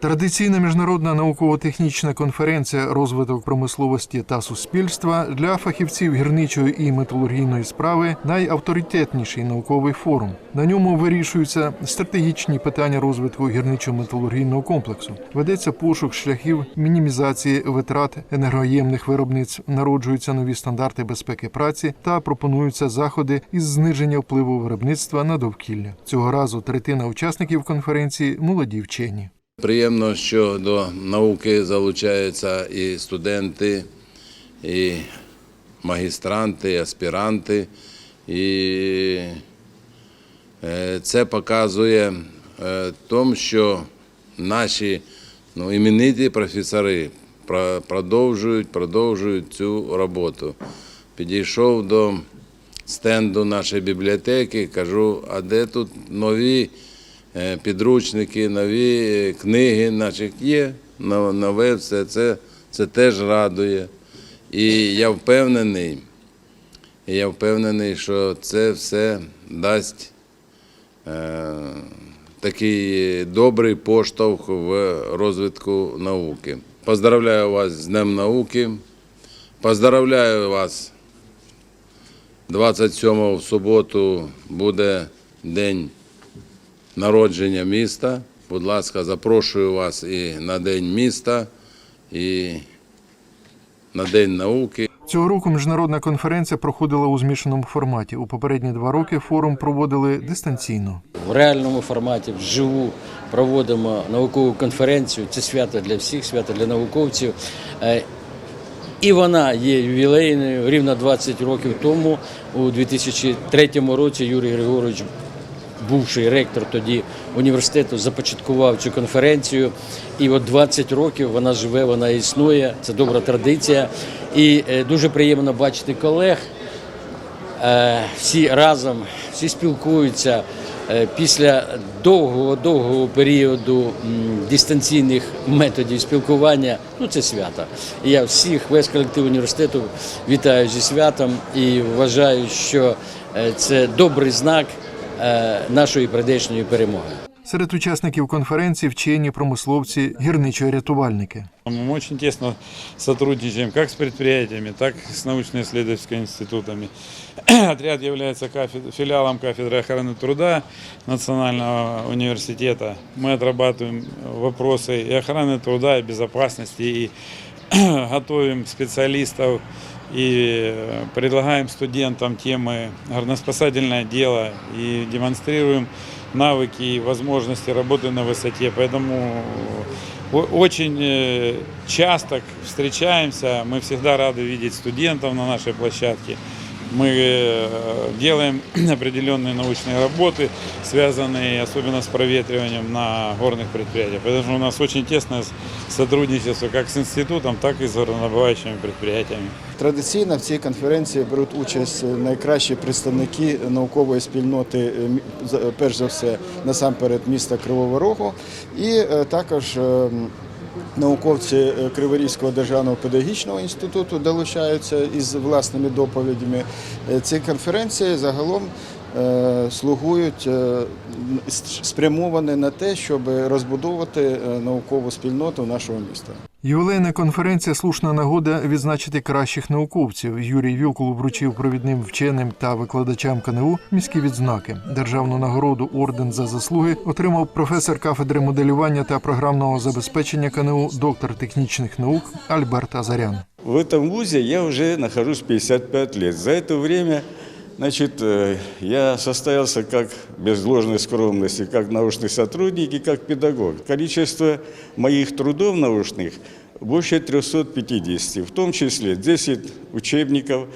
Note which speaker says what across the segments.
Speaker 1: Традиційна міжнародна науково-технічна конференція розвиток промисловості та суспільства для фахівців гірничої і металургійної справи найавторитетніший науковий форум. На ньому вирішуються стратегічні питання розвитку гірничо-металургійного комплексу. Ведеться пошук шляхів мінімізації витрат енергоємних виробництв, народжуються нові стандарти безпеки праці та пропонуються заходи із зниження впливу виробництва на довкілля. Цього разу третина учасників конференції молоді вчені.
Speaker 2: Приємно, що до науки залучаються і студенти, і магістранти, і аспіранти. І е, це показує е, тому, що наші ну, імениті професори продовжують, продовжують цю роботу. Підійшов до стенду нашої бібліотеки, кажу, а де тут нові підручники, нові е, книги, значить є нове все це, це теж радує. І я впевнений, я впевнений, що це все дасть е, такий добрий поштовх в розвитку науки. Поздравляю вас з Днем науки. Поздравляю вас 27 в суботу буде день народження міста. Будь ласка, запрошую вас і на День міста, і на День науки.
Speaker 1: Цього року міжнародна конференція проходила у змішаному форматі. У попередні два роки форум проводили дистанційно.
Speaker 3: в реальному форматі, вживу проводимо наукову конференцію. Це свято для всіх, свято для науковців. Е, І вона є ювілейною. Рівно 20 років тому, у 2003 році, Юрій Григорович, бувший ректор тоді університету, започаткував цю конференцію. І от 20 років вона живе, вона існує. Це добра традиція. І е, дуже приємно бачити колег. Е, всі разом, всі спілкуються Е, після довгого довгого періоду дистанційних методів спілкування. Ну це свято. Я всіх, весь колектив університету вітаю зі святом і вважаю, що це добрий знак нашої прийдешньої перемоги.
Speaker 1: Серед учасників конференції вчені, промисловці, гірничо-рятувальники.
Speaker 4: Мы очень тесно сотрудничаем как с предприятиями, так и с научно-исследовательскими институтами. Отряд является кафед- филиалом кафедры охраны труда Национального университета. Мы отрабатываем вопросы и охраны труда, и безопасности, и готовим специалистов, и э, предлагаем студентам темы горноспасательное дело, и демонстрируем навыки и возможности работы на высоте. Поэтому о- очень э, часто встречаемся, мы всегда рады видеть студентов на нашей площадке. Мы э, делаем определенные научные работы, связанные особенно с проветриванием на горных предприятиях. Потому что у нас очень тесное сотрудничество как с институтом, так и с горнодобывающими предприятиями.
Speaker 5: Традиційно в цій конференції беруть участь найкращі представники наукової спільноти, е, за- перш за все, насамперед міста Кривого Рогу, і е, також е, науковці е, Криворізького державного педагогічного інституту долучаються із власними доповідями. Е, Ці конференції загалом е, слугують е, спрямовані на те, щоб розбудовувати е, наукову спільноту нашого міста.
Speaker 1: Ювілейна конференція слушна нагода відзначити кращих науковців. Юрій Вілкул вручив провідним вченим та викладачам КНУ міські відзнаки. Державну нагороду орден за заслуги отримав професор кафедри моделювання та програмного забезпечення КНУ, доктор технічних наук Альберт Азарян.
Speaker 6: В этом вузе я уже нахожусь 55 лет. За это время значит, э, я состоялся как, без ложной скромности, как научный сотрудник и как педагог. Количество моих трудов научных больше 350, в том числе 10 учебников,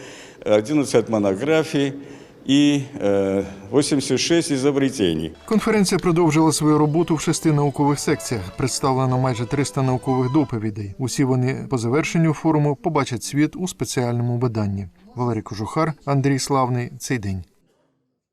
Speaker 6: 11 монографий и э, 86 изобретений.
Speaker 1: Конференція продовжила свою роботу в шести наукових секціях. Представлено майже 300 наукових доповідей. Усі вони по завершенню форуму побачать світ у спеціальному виданні. Валерій Кожухар, Андрій Славний. Цей день.